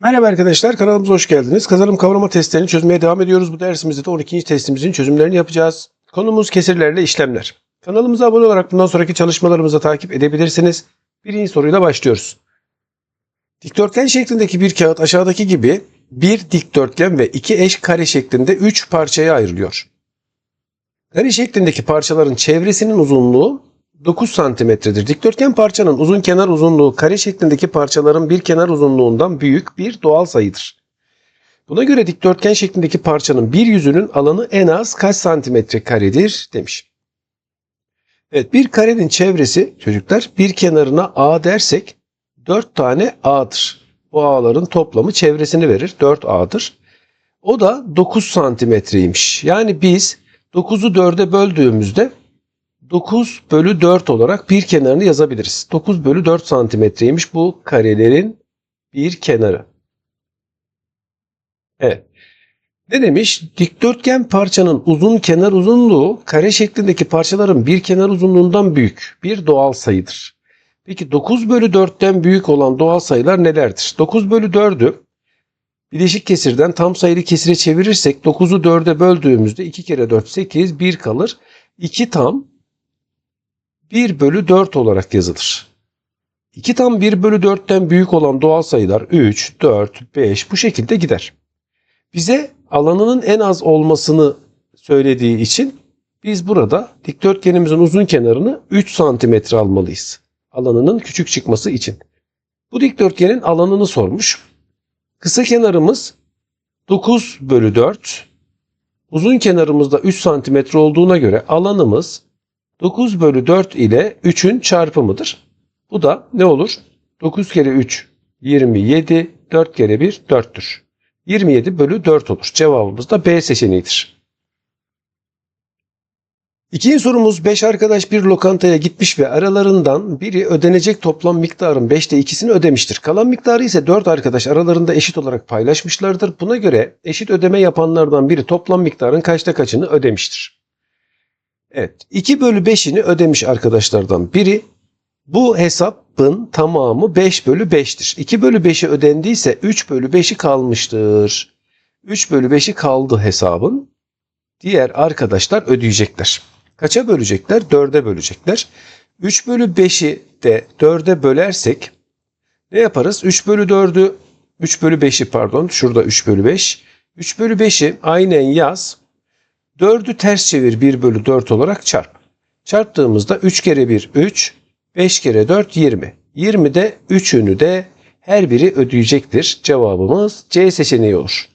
Merhaba arkadaşlar kanalımıza hoş geldiniz. Kazanım kavrama testlerini çözmeye devam ediyoruz. Bu dersimizde de 12. testimizin çözümlerini yapacağız. Konumuz kesirlerle işlemler. Kanalımıza abone olarak bundan sonraki çalışmalarımızı takip edebilirsiniz. Birinci soruyla başlıyoruz. Dikdörtgen şeklindeki bir kağıt aşağıdaki gibi bir dikdörtgen ve iki eş kare şeklinde 3 parçaya ayrılıyor. Kare şeklindeki parçaların çevresinin uzunluğu 9 santimetredir. Dikdörtgen parçanın uzun kenar uzunluğu kare şeklindeki parçaların bir kenar uzunluğundan büyük bir doğal sayıdır. Buna göre dikdörtgen şeklindeki parçanın bir yüzünün alanı en az kaç santimetre karedir demiş. Evet bir karenin çevresi çocuklar bir kenarına A dersek 4 tane A'dır. Bu A'ların toplamı çevresini verir. 4 A'dır. O da 9 santimetreymiş. Yani biz 9'u 4'e böldüğümüzde 9 bölü 4 olarak bir kenarını yazabiliriz. 9 bölü 4 santimetreymiş bu karelerin bir kenarı. Evet. Ne demiş? Dikdörtgen parçanın uzun kenar uzunluğu kare şeklindeki parçaların bir kenar uzunluğundan büyük bir doğal sayıdır. Peki 9 bölü 4'ten büyük olan doğal sayılar nelerdir? 9 bölü 4'ü bileşik kesirden tam sayılı kesire çevirirsek 9'u 4'e böldüğümüzde 2 kere 4 8 1 kalır. 2 tam 1 bölü 4 olarak yazılır. 2 tam 1 bölü 4'ten büyük olan doğal sayılar 3, 4, 5 bu şekilde gider. Bize alanının en az olmasını söylediği için biz burada dikdörtgenimizin uzun kenarını 3 santimetre almalıyız. Alanının küçük çıkması için. Bu dikdörtgenin alanını sormuş. Kısa kenarımız 9 bölü 4. Uzun kenarımızda 3 santimetre olduğuna göre alanımız 9 bölü 4 ile 3'ün çarpımıdır. Bu da ne olur? 9 kere 3 27, 4 kere 1 4'tür. 27 bölü 4 olur. Cevabımız da B seçeneğidir. İkinci sorumuz 5 arkadaş bir lokantaya gitmiş ve aralarından biri ödenecek toplam miktarın 5'te 2'sini ödemiştir. Kalan miktarı ise 4 arkadaş aralarında eşit olarak paylaşmışlardır. Buna göre eşit ödeme yapanlardan biri toplam miktarın kaçta kaçını ödemiştir. Evet 2 bölü 5'ini ödemiş arkadaşlardan biri. Bu hesabın tamamı 5 bölü 5'tir. 2 bölü 5'i ödendiyse 3 bölü 5'i kalmıştır. 3 bölü 5'i kaldı hesabın. Diğer arkadaşlar ödeyecekler. Kaça bölecekler? 4'e bölecekler. 3 bölü 5'i de 4'e bölersek ne yaparız? 3 bölü 4'ü 3 bölü 5'i pardon şurada 3 bölü 5. 3 bölü 5'i aynen yaz. 4'ü ters çevir 1 bölü 4 olarak çarp. Çarptığımızda 3 kere 1 3, 5 kere 4 20. 20 de 3'ünü de her biri ödeyecektir. Cevabımız C seçeneği olur.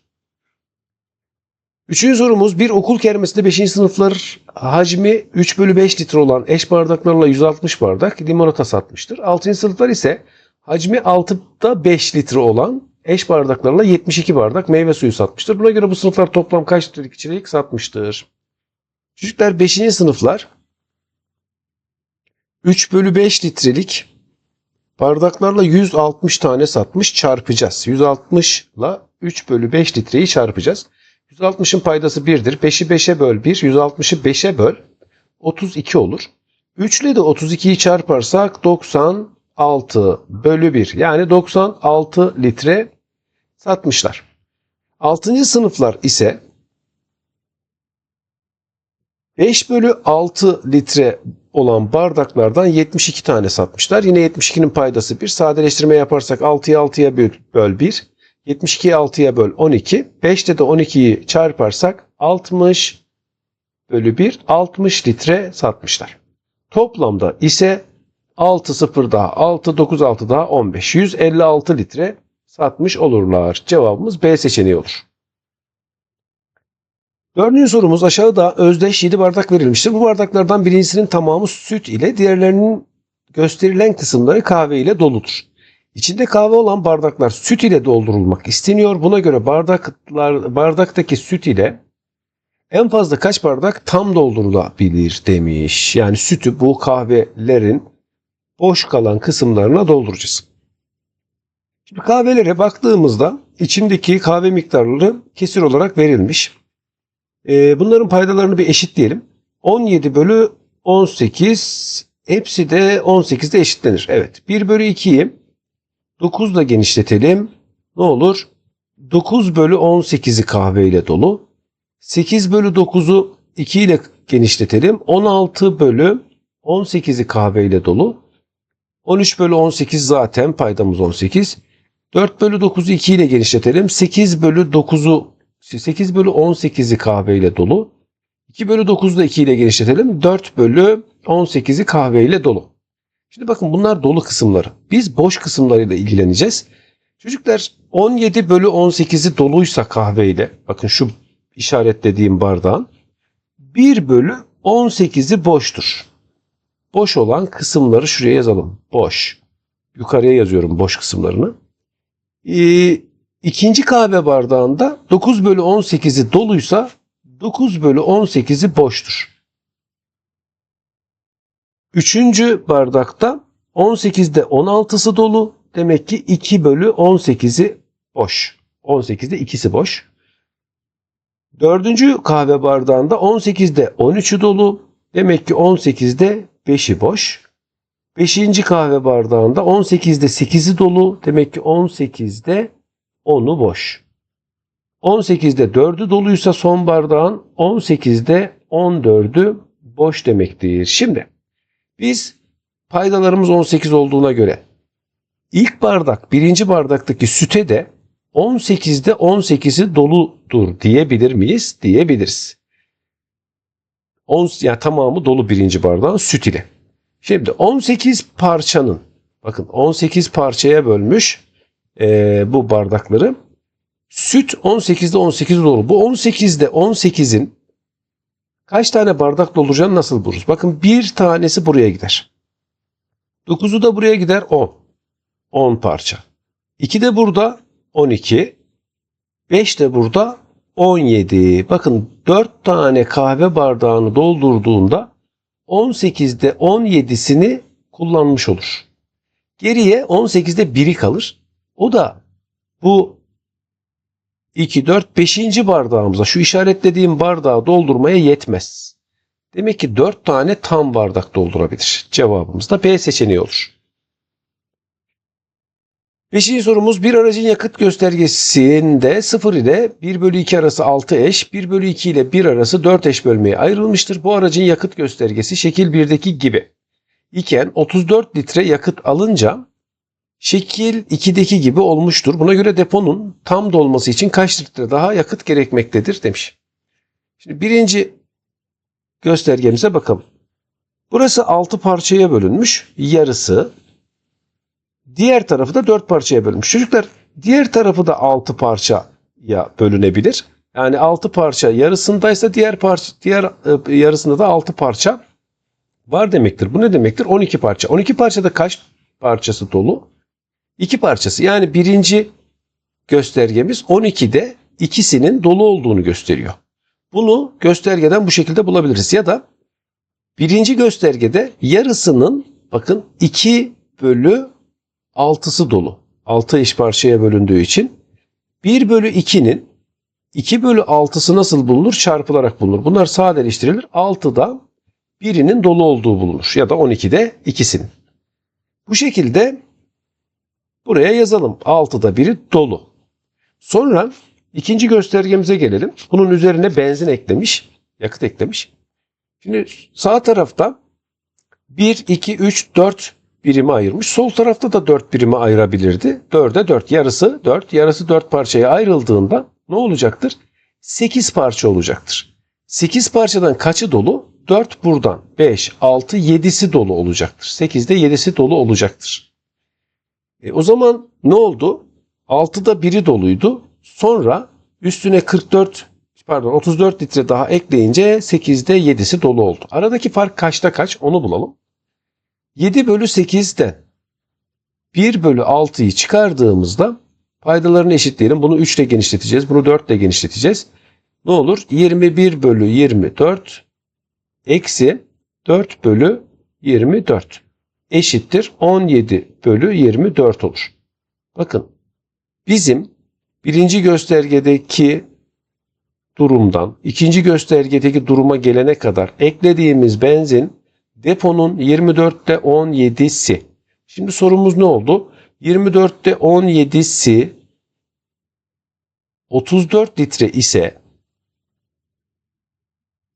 Üçüncü sorumuz bir okul kermesinde 5. sınıflar hacmi 3 bölü 5 litre olan eş bardaklarla 160 bardak limonata satmıştır. 6. sınıflar ise hacmi 6'da 5 litre olan eş bardaklarla 72 bardak meyve suyu satmıştır. Buna göre bu sınıflar toplam kaç litrelik içecek satmıştır? Çocuklar 5. sınıflar 3 bölü 5 litrelik bardaklarla 160 tane satmış çarpacağız. 160 ile 3 bölü 5 litreyi çarpacağız. 160'ın paydası 1'dir. 5'i 5'e böl 1. 160'ı 5'e böl. 32 olur. 3 ile de 32'yi çarparsak 96 bölü 1. Yani 96 litre satmışlar. 6. sınıflar ise 5 bölü 6 litre olan bardaklardan 72 tane satmışlar. Yine 72'nin paydası 1. Sadeleştirme yaparsak 6'yı 6'ya böl, böl 1. 72'yi 6'ya böl 12. 5'te de 12'yi çarparsak 60 bölü 1 60 litre satmışlar. Toplamda ise 6 0 daha 6 9 6 daha 15 156 litre satmış olurlar. Cevabımız B seçeneği olur. Dördüncü sorumuz aşağıda özdeş 7 bardak verilmiştir. Bu bardaklardan birincisinin tamamı süt ile diğerlerinin gösterilen kısımları kahve ile doludur. İçinde kahve olan bardaklar süt ile doldurulmak isteniyor. Buna göre bardaklar bardaktaki süt ile en fazla kaç bardak tam doldurulabilir demiş. Yani sütü bu kahvelerin boş kalan kısımlarına dolduracağız. Şimdi kahvelere baktığımızda içindeki kahve miktarları kesir olarak verilmiş. Ee, bunların paydalarını bir eşitleyelim. 17 bölü 18 hepsi de 18'de eşitlenir. Evet 1 bölü 2'yi 9 ile genişletelim. ne olur? 9 bölü 18'i kahveyle dolu. 8 bölü 9'u 2 ile genişletelim. 16 bölü 18'i kahveyle dolu. 13 bölü 18 zaten paydamız 18. 4 bölü 9'u 2 ile genişletelim. 8 bölü 9'u 8 bölü 18'i kahveyle dolu. 2 bölü 9'u da 2 ile genişletelim. 4 bölü 18'i kahveyle dolu. Şimdi bakın bunlar dolu kısımları. Biz boş kısımlarıyla ilgileneceğiz. Çocuklar 17 bölü 18'i doluysa kahveyle bakın şu işaretlediğim bardağın 1 bölü 18'i boştur. Boş olan kısımları şuraya yazalım. Boş. Yukarıya yazıyorum boş kısımlarını. Ee, ikinci kahve bardağında 9 bölü 18'i doluysa 9 bölü 18'i boştur. Üçüncü bardakta 18'de 16'sı dolu. Demek ki 2 bölü 18'i boş. 18'de ikisi boş. Dördüncü kahve bardağında 18'de 13'ü dolu. Demek ki 18'de 5'i boş. Beşinci kahve bardağında 18'de 8'i dolu. Demek ki 18'de 10'u boş. 18'de 4'ü doluysa son bardağın 18'de 14'ü boş demektir. Şimdi biz paydalarımız 18 olduğuna göre ilk bardak birinci bardaktaki süte de 18'de 18'i doludur diyebilir miyiz? Diyebiliriz. 10, yani tamamı dolu birinci bardağın süt ile. Şimdi 18 parçanın bakın 18 parçaya bölmüş e, bu bardakları. Süt 18'de 18 dolu. Bu 18'de 18'in kaç tane bardak dolduracağını nasıl buluruz? Bakın bir tanesi buraya gider. 9'u da buraya gider 10. 10 parça. 2 de burada 12. 5 de burada 17. Bakın 4 tane kahve bardağını doldurduğunda 18'de 17'sini kullanmış olur. Geriye 18'de 1'i kalır. O da bu 2, 4, 5. bardağımıza şu işaretlediğim bardağı doldurmaya yetmez. Demek ki 4 tane tam bardak doldurabilir. Cevabımız da B seçeneği olur. Beşinci sorumuz bir aracın yakıt göstergesinde 0 ile 1 bölü 2 arası 6 eş, 1 bölü 2 ile 1 arası 4 eş bölmeye ayrılmıştır. Bu aracın yakıt göstergesi şekil 1'deki gibi iken 34 litre yakıt alınca şekil 2'deki gibi olmuştur. Buna göre deponun tam dolması için kaç litre daha yakıt gerekmektedir demiş. Şimdi birinci göstergemize bakalım. Burası 6 parçaya bölünmüş. Yarısı Diğer tarafı da 4 parçaya bölmüş. Çocuklar diğer tarafı da 6 parçaya bölünebilir. Yani 6 parça yarısındaysa diğer parça diğer e, yarısında da 6 parça var demektir. Bu ne demektir? 12 parça. 12 parçada kaç parçası dolu? 2 parçası. Yani birinci göstergemiz 12'de ikisinin dolu olduğunu gösteriyor. Bunu göstergeden bu şekilde bulabiliriz. Ya da birinci göstergede yarısının bakın 2 bölü 6'sı dolu. 6 eş parçaya bölündüğü için 1 bölü 2'nin 2 bölü 6'sı nasıl bulunur? Çarpılarak bulunur. Bunlar sadeleştirilir. 6'da birinin dolu olduğu bulunur. Ya da 12'de ikisinin. Bu şekilde buraya yazalım. 6'da biri dolu. Sonra ikinci göstergemize gelelim. Bunun üzerine benzin eklemiş. Yakıt eklemiş. Şimdi sağ tarafta 1, 2, 3, 4 birime ayırmış. Sol tarafta da 4 birime ayırabilirdi. 4'e 4 yarısı 4 yarısı 4 parçaya ayrıldığında ne olacaktır? 8 parça olacaktır. 8 parçadan kaçı dolu? 4 buradan 5, 6, 7'si dolu olacaktır. 8'de 7'si dolu olacaktır. E, o zaman ne oldu? 6'da 1'i doluydu. Sonra üstüne 44 pardon 34 litre daha ekleyince 8'de 7'si dolu oldu. Aradaki fark kaçta kaç onu bulalım. 7 bölü 8'den 1 bölü 6'yı çıkardığımızda paydalarını eşitleyelim. Bunu 3 ile genişleteceğiz. Bunu 4 ile genişleteceğiz. Ne olur? 21 bölü 24 eksi 4 bölü 24 eşittir 17 bölü 24 olur. Bakın bizim birinci göstergedeki durumdan ikinci göstergedeki duruma gelene kadar eklediğimiz benzin Deponun 24'te 17'si. Şimdi sorumuz ne oldu? 24'te 17'si 34 litre ise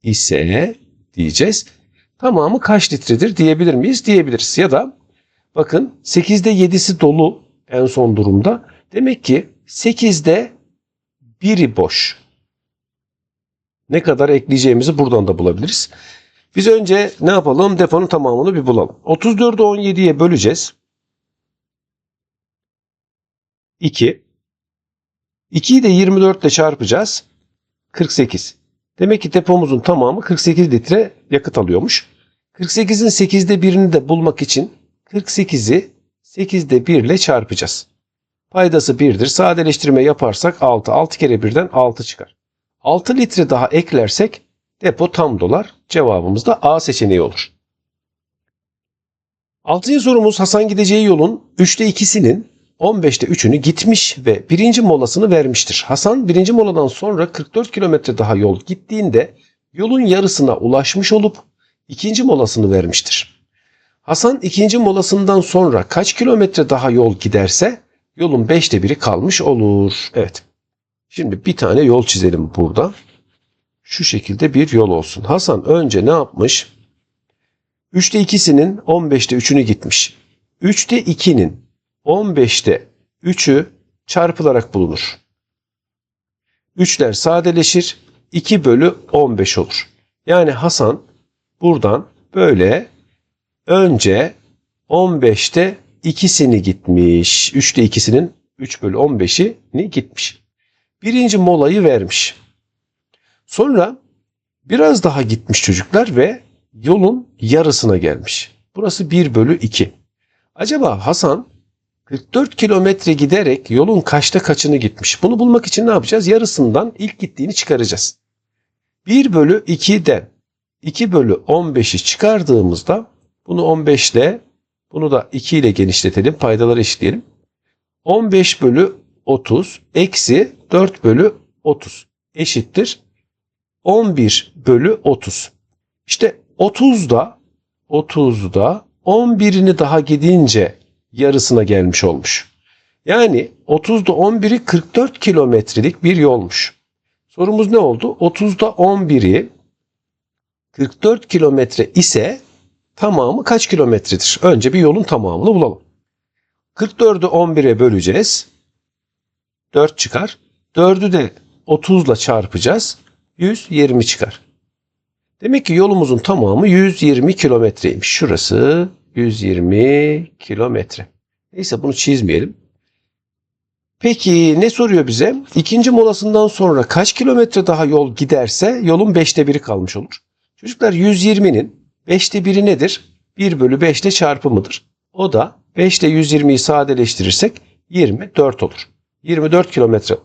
ise diyeceğiz. Tamamı kaç litredir diyebilir miyiz? Diyebiliriz. Ya da bakın 8'de 7'si dolu en son durumda. Demek ki 8'de biri boş. Ne kadar ekleyeceğimizi buradan da bulabiliriz. Biz önce ne yapalım? Defonun tamamını bir bulalım. 34'ü 17'ye böleceğiz. 2. 2'yi de 24 ile çarpacağız. 48. Demek ki depomuzun tamamı 48 litre yakıt alıyormuş. 48'in 8'de 1'ini de bulmak için 48'i 8'de 1 ile çarpacağız. Paydası 1'dir. Sadeleştirme yaparsak 6. 6 kere 1'den 6 çıkar. 6 litre daha eklersek depo tam dolar. Cevabımız da A seçeneği olur. Altıncı sorumuz Hasan gideceği yolun 3'te 2'sinin 15'te 3'ünü gitmiş ve birinci molasını vermiştir. Hasan birinci moladan sonra 44 kilometre daha yol gittiğinde yolun yarısına ulaşmış olup ikinci molasını vermiştir. Hasan ikinci molasından sonra kaç kilometre daha yol giderse yolun 5'te biri kalmış olur. Evet. Şimdi bir tane yol çizelim burada. Şu şekilde bir yol olsun. Hasan önce ne yapmış? 3'te 2'sinin 15'te 3'ünü gitmiş. 3'te 2'nin 15'te 3'ü çarpılarak bulunur. 3'ler sadeleşir. 2 bölü 15 olur. Yani Hasan buradan böyle önce 15'te ikisini gitmiş. 3'te ikisinin 3 bölü 15'ini gitmiş. Birinci molayı vermiş. Sonra biraz daha gitmiş çocuklar ve yolun yarısına gelmiş. Burası 1 bölü 2. Acaba Hasan 44 kilometre giderek yolun kaçta kaçını gitmiş? Bunu bulmak için ne yapacağız? Yarısından ilk gittiğini çıkaracağız. 1 bölü 2'den 2 bölü 15'i çıkardığımızda bunu 15 ile bunu da 2 ile genişletelim. Paydaları eşitleyelim. 15 bölü 30 eksi 4 bölü 30 eşittir. 11 bölü 30. İşte 30'da 30'da 11'ini daha gidince yarısına gelmiş olmuş. Yani 30'da 11'i 44 kilometrelik bir yolmuş. Sorumuz ne oldu? 30'da 11'i 44 kilometre ise tamamı kaç kilometredir? Önce bir yolun tamamını bulalım. 44'ü 11'e böleceğiz. 4 çıkar. 4'ü de 30 ile çarpacağız. 120 çıkar. Demek ki yolumuzun tamamı 120 kilometreymiş. Şurası 120 kilometre. Neyse bunu çizmeyelim. Peki ne soruyor bize? İkinci molasından sonra kaç kilometre daha yol giderse yolun 5'te biri kalmış olur. Çocuklar 120'nin 5'te biri nedir? 1 bölü 5 ile çarpımıdır. O da 5 ile 120'yi sadeleştirirsek 24 olur. 24 kilometre.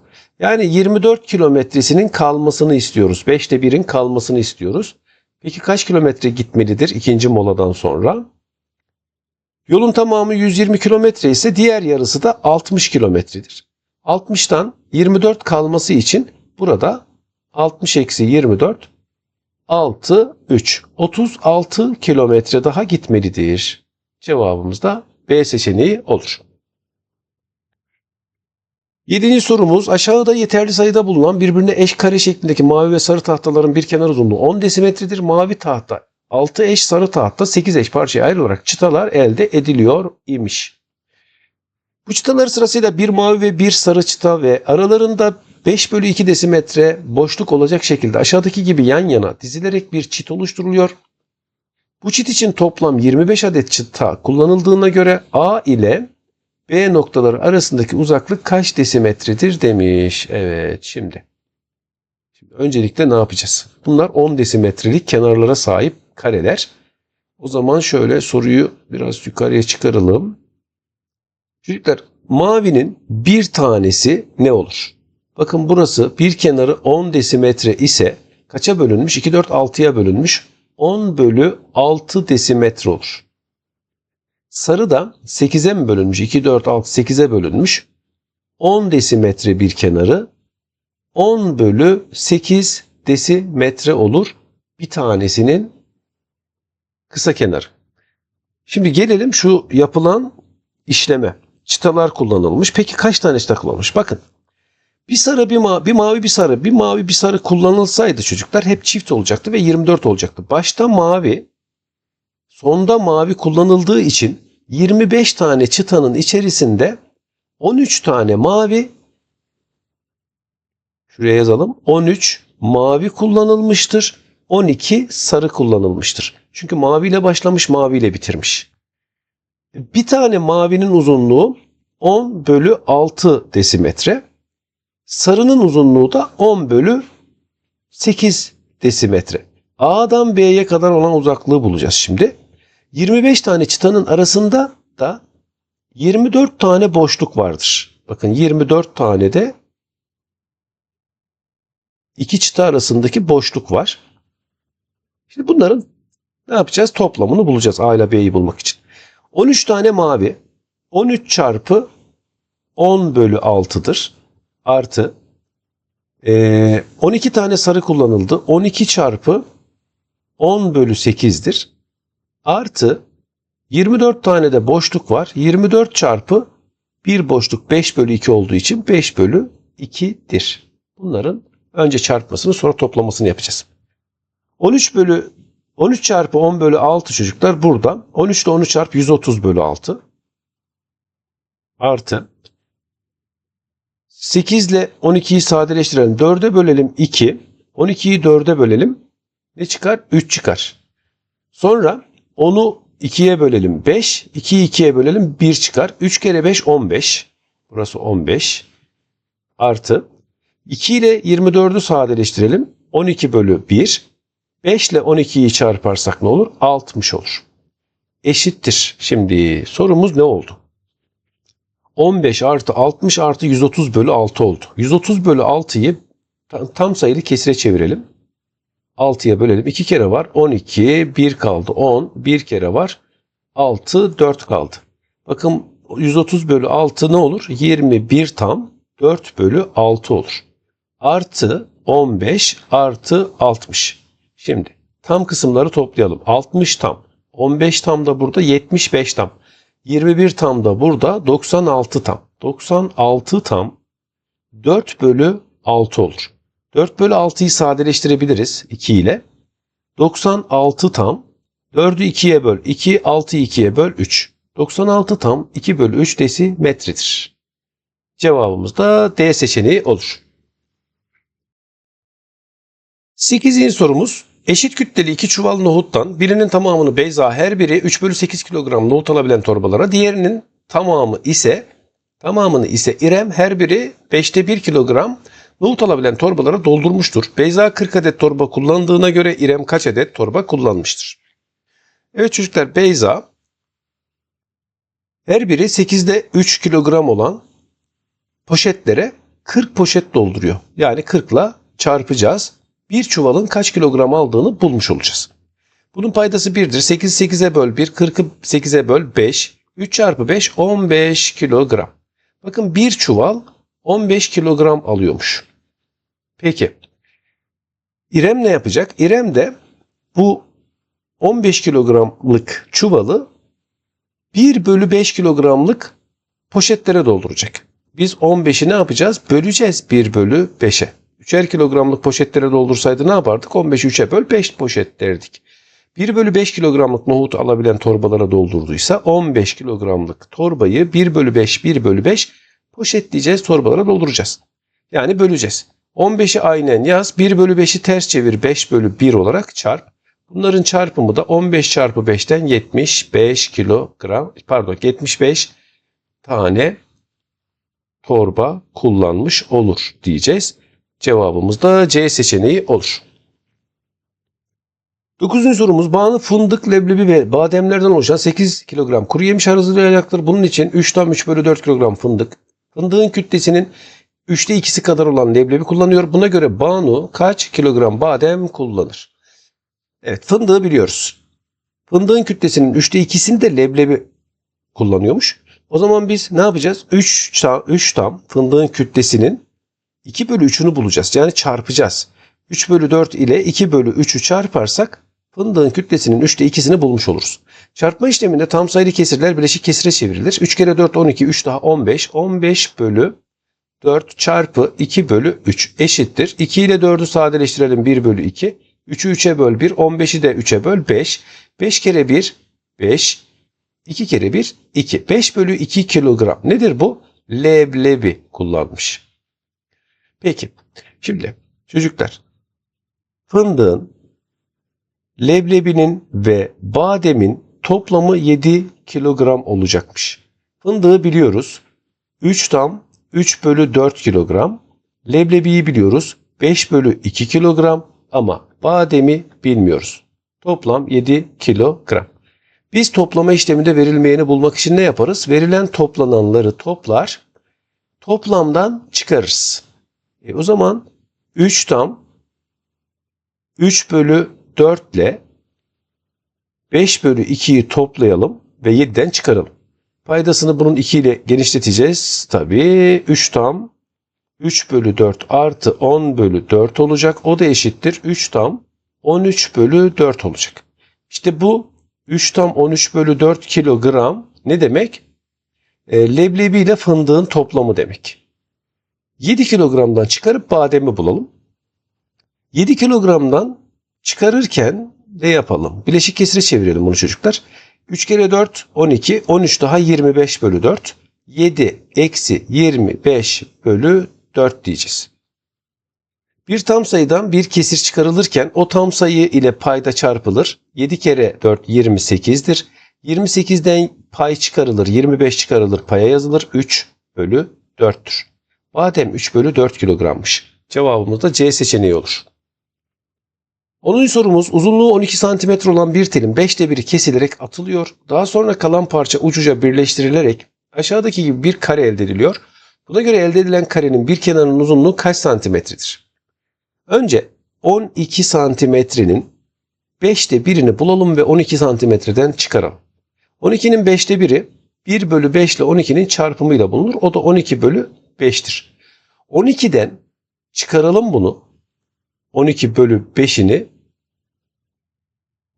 Yani 24 kilometresinin kalmasını istiyoruz. 5'te 1'in kalmasını istiyoruz. Peki kaç kilometre gitmelidir ikinci moladan sonra? Yolun tamamı 120 kilometre ise diğer yarısı da 60 kilometredir. 60'tan 24 kalması için burada 60 eksi 24 6 3 36 kilometre daha gitmelidir. Cevabımız da B seçeneği olur. Yedinci sorumuz aşağıda yeterli sayıda bulunan birbirine eş kare şeklindeki mavi ve sarı tahtaların bir kenar uzunluğu 10 desimetredir. Mavi tahta 6 eş sarı tahta 8 eş parçaya ayrılarak çıtalar elde ediliyor imiş. Bu çıtalar sırasıyla bir mavi ve bir sarı çıta ve aralarında 5 bölü 2 desimetre boşluk olacak şekilde aşağıdaki gibi yan yana dizilerek bir çit oluşturuluyor. Bu çit için toplam 25 adet çıta kullanıldığına göre A ile B noktaları arasındaki uzaklık kaç desimetredir demiş. Evet şimdi. şimdi. Öncelikle ne yapacağız? Bunlar 10 desimetrelik kenarlara sahip kareler. O zaman şöyle soruyu biraz yukarıya çıkaralım. Çocuklar mavinin bir tanesi ne olur? Bakın burası bir kenarı 10 desimetre ise kaça bölünmüş? 2, 4, 6'ya bölünmüş. 10 bölü 6 desimetre olur. Sarı da 8'e mi bölünmüş? 2, 4, 6, 8'e bölünmüş. 10 desimetre bir kenarı 10 bölü 8 desimetre olur. Bir tanesinin kısa kenarı. Şimdi gelelim şu yapılan işleme. Çıtalar kullanılmış. Peki kaç tane çıta kullanılmış? Bakın. Bir sarı bir mavi, bir mavi bir sarı, bir mavi bir sarı kullanılsaydı çocuklar hep çift olacaktı ve 24 olacaktı. Başta mavi, sonda mavi kullanıldığı için 25 tane çıtanın içerisinde 13 tane mavi şuraya yazalım. 13 mavi kullanılmıştır. 12 sarı kullanılmıştır. Çünkü maviyle başlamış maviyle bitirmiş. Bir tane mavinin uzunluğu 10 bölü 6 desimetre. Sarının uzunluğu da 10 bölü 8 desimetre. A'dan B'ye kadar olan uzaklığı bulacağız şimdi. 25 tane çıtanın arasında da 24 tane boşluk vardır. Bakın 24 tane de iki çıta arasındaki boşluk var. Şimdi bunların ne yapacağız? Toplamını bulacağız A ile B'yi bulmak için. 13 tane mavi 13 çarpı 10 bölü 6'dır. Artı eee, 12 tane sarı kullanıldı. 12 çarpı 10 bölü 8'dir. Artı 24 tane de boşluk var. 24 çarpı bir boşluk 5 bölü 2 olduğu için 5 bölü 2'dir. Bunların önce çarpmasını sonra toplamasını yapacağız. 13 bölü 13 çarpı 10 bölü 6 çocuklar burada. 13 ile 13 çarpı 130 bölü 6. Artı 8 ile 12'yi sadeleştirelim. 4'e bölelim 2. 12'yi 4'e bölelim. Ne çıkar? 3 çıkar. Sonra 10'u 2'ye bölelim 5. 2'yi 2'ye bölelim 1 çıkar. 3 kere 5 15. Burası 15. Artı 2 ile 24'ü sadeleştirelim. 12 bölü 1. 5 ile 12'yi çarparsak ne olur? 60 olur. Eşittir. Şimdi sorumuz ne oldu? 15 artı 60 artı 130 bölü 6 oldu. 130 bölü 6'yı tam- sayılı kesire çevirelim. 6'ya bölelim. 2 kere var. 12. 1 kaldı. 10. 1 kere var. 6. 4 kaldı. Bakın 130 bölü 6 ne olur? 21 tam 4 bölü 6 olur. Artı 15 artı 60. Şimdi tam kısımları toplayalım. 60 tam. 15 tam da burada 75 tam. 21 tam da burada 96 tam. 96 tam 4 bölü 6 olur. 4 bölü 6'yı sadeleştirebiliriz 2 ile. 96 tam 4'ü 2'ye böl 2, 6'yı 2'ye böl 3. 96 tam 2 bölü 3 desimetredir. Cevabımız da D seçeneği olur. 8. sorumuz. Eşit kütleli iki çuval nohuttan birinin tamamını Beyza her biri 3 bölü 8 kilogram nohut alabilen torbalara diğerinin tamamı ise tamamını ise İrem her biri 5'te 1 kilogram nohut alabilen torbalara doldurmuştur. Beyza 40 adet torba kullandığına göre İrem kaç adet torba kullanmıştır? Evet çocuklar Beyza her biri 8'de 3 kilogram olan poşetlere 40 poşet dolduruyor. Yani 40 ile çarpacağız. Bir çuvalın kaç kilogram aldığını bulmuş olacağız. Bunun paydası 1'dir. 8'i 8'e böl 1, 40'ı 8'e böl 5. 3 çarpı 5 15 kilogram. Bakın bir çuval 15 kilogram alıyormuş. Peki. İrem ne yapacak? İrem de bu 15 kilogramlık çuvalı 1 bölü 5 kilogramlık poşetlere dolduracak. Biz 15'i ne yapacağız? Böleceğiz 1 bölü 5'e. 3'er kilogramlık poşetlere doldursaydı ne yapardık? 15'i 3'e böl 5 poşet derdik. 1 bölü 5 kilogramlık nohut alabilen torbalara doldurduysa 15 kilogramlık torbayı 1 bölü 5 1 bölü 5 poşetleyeceğiz torbalara dolduracağız. Yani böleceğiz. 15'i aynen yaz 1 bölü 5'i ters çevir 5 bölü 1 olarak çarp. Bunların çarpımı da 15 çarpı 5'ten 75 kilogram pardon 75 tane torba kullanmış olur diyeceğiz. Cevabımız da C seçeneği olur. Dokuzuncu sorumuz bağını fındık, leblebi ve bademlerden oluşan 8 kilogram kuru yemiş hazırlayacaktır. Bunun için 3 tam 3 bölü 4 kilogram fındık. Fındığın kütlesinin 3'te 2'si kadar olan leblebi kullanıyor. Buna göre Banu kaç kilogram badem kullanır? Evet fındığı biliyoruz. Fındığın kütlesinin 3'te 2'sini de leblebi kullanıyormuş. O zaman biz ne yapacağız? 3 tam, 3 tam fındığın kütlesinin 2 bölü 3'ünü bulacağız. Yani çarpacağız. 3 bölü 4 ile 2 bölü 3'ü çarparsak fındığın kütlesinin 3'te 2'sini bulmuş oluruz. Çarpma işleminde tam sayılı kesirler bileşik kesire çevrilir. 3 kere 4 12, 3 daha 15. 15 bölü 4 çarpı 2 bölü 3 eşittir. 2 ile 4'ü sadeleştirelim 1 bölü 2. 3'ü 3'e böl 1. 15'i de 3'e böl 5. 5 kere 1 5. 2 kere 1 2. 5 bölü 2 kilogram. Nedir bu? Leblebi kullanmış. Peki. Şimdi çocuklar fındığın, leblebinin ve bademin toplamı 7 kilogram olacakmış. Fındığı biliyoruz. 3 tam 3 bölü 4 kilogram. Leblebiyi biliyoruz. 5 bölü 2 kilogram ama bademi bilmiyoruz. Toplam 7 kilogram. Biz toplama işleminde verilmeyeni bulmak için ne yaparız? Verilen toplananları toplar, toplamdan çıkarırız. E o zaman 3 tam 3 bölü 4 ile 5 bölü 2'yi toplayalım ve 7'den çıkaralım. Paydasını bunun 2 ile genişleteceğiz. Tabii 3 tam 3 bölü 4 artı 10 bölü 4 olacak. O da eşittir 3 tam 13 bölü 4 olacak. İşte bu 3 tam 13 bölü 4 kilogram ne demek? E, leblebi ile fındığın toplamı demek. 7 kilogramdan çıkarıp bademi bulalım. 7 kilogramdan çıkarırken ne yapalım? Bileşik kesire çevirelim bunu çocuklar. 3 kere 4 12. 13 daha 25 bölü 4. 7 eksi 25 bölü 4 diyeceğiz. Bir tam sayıdan bir kesir çıkarılırken o tam sayı ile payda çarpılır. 7 kere 4 28'dir. 28'den pay çıkarılır. 25 çıkarılır. Paya yazılır. 3 bölü 4'tür. Badem 3 bölü 4 kilogrammış. Cevabımız da C seçeneği olur. 10. sorumuz uzunluğu 12 cm olan bir telin 5'te 1'i kesilerek atılıyor. Daha sonra kalan parça ucuca birleştirilerek aşağıdaki gibi bir kare elde ediliyor. Buna göre elde edilen karenin bir kenarının uzunluğu kaç santimetredir? Önce 12 santimetrenin 5'te birini bulalım ve 12 santimetreden çıkaralım. 12'nin 5'te biri 1 bölü 5 ile 12'nin çarpımıyla bulunur. O da 12 bölü 5'tir. 12'den çıkaralım bunu. 12 bölü 5'ini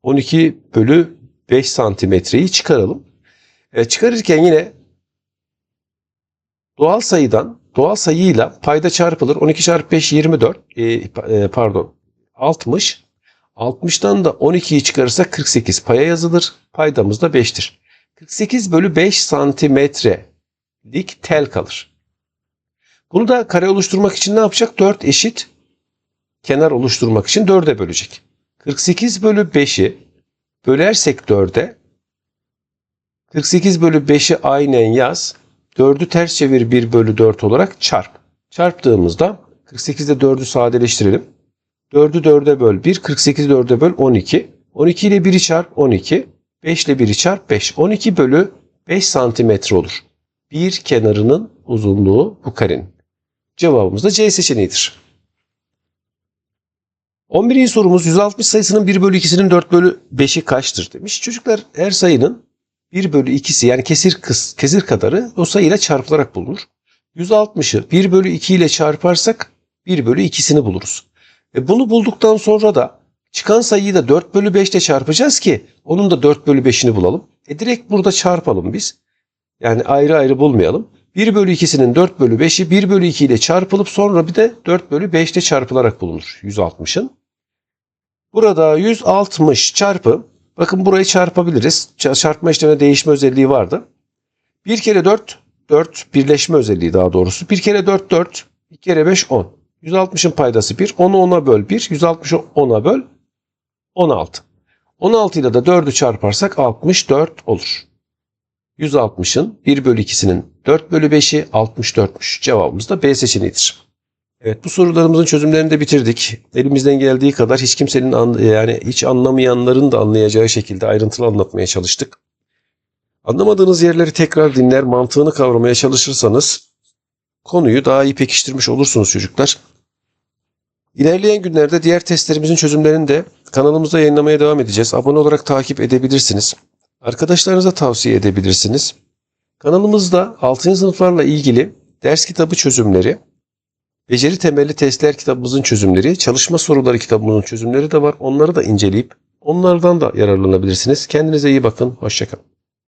12 bölü 5 santimetreyi çıkaralım. E, çıkarırken yine doğal sayıdan doğal sayıyla payda çarpılır. 12 çarpı 5 24 e, e, pardon 60. 60'tan da 12'yi çıkarırsak 48 paya yazılır. Paydamız da 5'tir. 48 bölü 5 santimetrelik tel kalır. Bunu da kare oluşturmak için ne yapacak? 4 eşit kenar oluşturmak için 4'e bölecek. 48 bölü 5'i bölersek 4'e 48 bölü 5'i aynen yaz. 4'ü ters çevir 1 bölü 4 olarak çarp. Çarptığımızda 48'de 4'ü sadeleştirelim. 4'ü 4'e böl 1, 48'i 4'e böl 12. 12 ile 1'i çarp 12. 5 ile 1'i çarp 5. 12 bölü 5 santimetre olur. Bir kenarının uzunluğu bu karenin. Cevabımız da C seçeneğidir. 11. sorumuz 160 sayısının 1 bölü 2'sinin 4 bölü 5'i kaçtır demiş. Çocuklar her sayının 1 bölü 2'si yani kesir kıs, kesir kadarı o sayıyla çarpılarak bulunur. 160'ı 1 bölü 2 ile çarparsak 1 bölü 2'sini buluruz. E bunu bulduktan sonra da çıkan sayıyı da 4 bölü 5 ile çarpacağız ki onun da 4 bölü 5'ini bulalım. E direkt burada çarpalım biz. Yani ayrı ayrı bulmayalım. 1 bölü 2'sinin 4 bölü 5'i 1 bölü 2 ile çarpılıp sonra bir de 4 bölü 5 ile çarpılarak bulunur 160'ın. Burada 160 çarpı bakın burayı çarpabiliriz. Çarpma işlemine değişme özelliği vardı. 1 kere 4 4 birleşme özelliği daha doğrusu. 1 kere 4 4 1 kere 5 10. 160'ın paydası 1. 10'u 10'a böl 1. 160'ı 10'a böl 16. 16 ile de 4'ü çarparsak 64 olur. 160'ın 1 bölü 2'sinin 4 bölü 5'i 64'müş. Cevabımız da B seçeneğidir. Evet bu sorularımızın çözümlerini de bitirdik. Elimizden geldiği kadar hiç kimsenin an, yani hiç anlamayanların da anlayacağı şekilde ayrıntılı anlatmaya çalıştık. Anlamadığınız yerleri tekrar dinler, mantığını kavramaya çalışırsanız konuyu daha iyi pekiştirmiş olursunuz çocuklar. İlerleyen günlerde diğer testlerimizin çözümlerini de kanalımızda yayınlamaya devam edeceğiz. Abone olarak takip edebilirsiniz. Arkadaşlarınıza tavsiye edebilirsiniz. Kanalımızda 6. sınıflarla ilgili ders kitabı çözümleri, beceri temelli testler kitabımızın çözümleri, çalışma soruları kitabımızın çözümleri de var. Onları da inceleyip onlardan da yararlanabilirsiniz. Kendinize iyi bakın. Hoşçakalın.